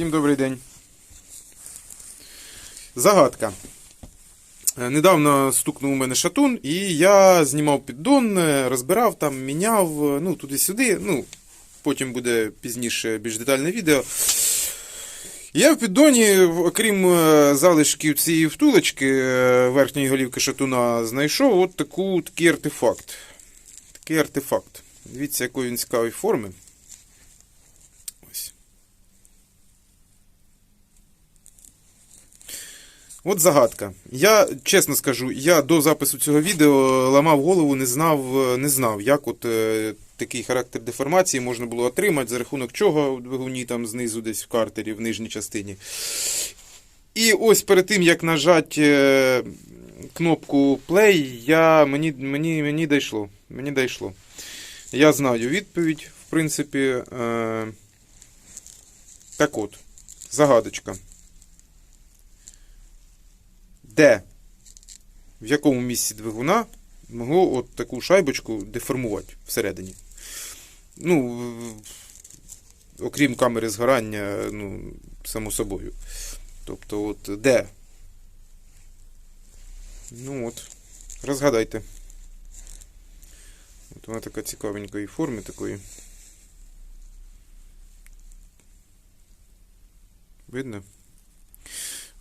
Всім добрий день. Загадка. Е, Недавно стукнув у мене шатун, і я знімав піддон, е, розбирав там, міняв, е, ну, туди-сюди. Ну, потім буде пізніше більш детальне відео. Я в піддоні, окрім залишків цієї втулочки верхньої голівки шатуна, знайшов от таку, такий артефакт. Такий артефакт. Дивіться, якої він цікавої форми. От загадка. Я чесно скажу, я до запису цього відео ламав голову, не знав, не знав, як от е, такий характер деформації можна було отримати, за рахунок чого в двигуні там знизу десь в картері, в нижній частині. І ось перед тим, як нажати е, кнопку play, я, мені, мені, мені дійшло. Мені дійшло. Я знаю відповідь, в принципі. Е, так от, загадочка. Де? В якому місці двигуна могло от таку шайбочку деформувати всередині? Ну, окрім камери згорання, ну, само собою. Тобто, от де? Ну от, розгадайте. От вона така цікавенької форми такої. Видно?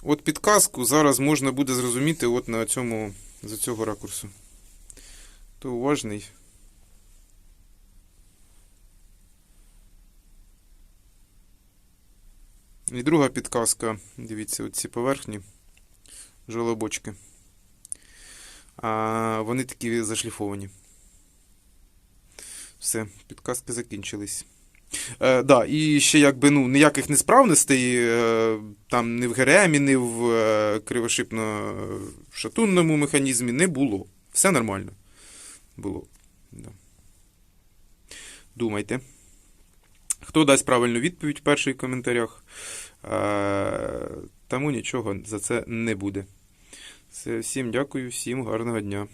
От підказку зараз можна буде зрозуміти от на цьому, з цього ракурсу. То уважний. І друга підказка, дивіться, оці поверхні жолобочки. А вони такі зашліфовані. Все, підказки закінчились. Е, да, і ще якби ну, ніяких несправностей е, там ні в ГРМ, ні в е, кривошипно-шатунному механізмі не було. Все нормально. Було. Да. Думайте. Хто дасть правильну відповідь в перших коментарях, е, тому нічого за це не буде. Все, всім дякую, всім гарного дня.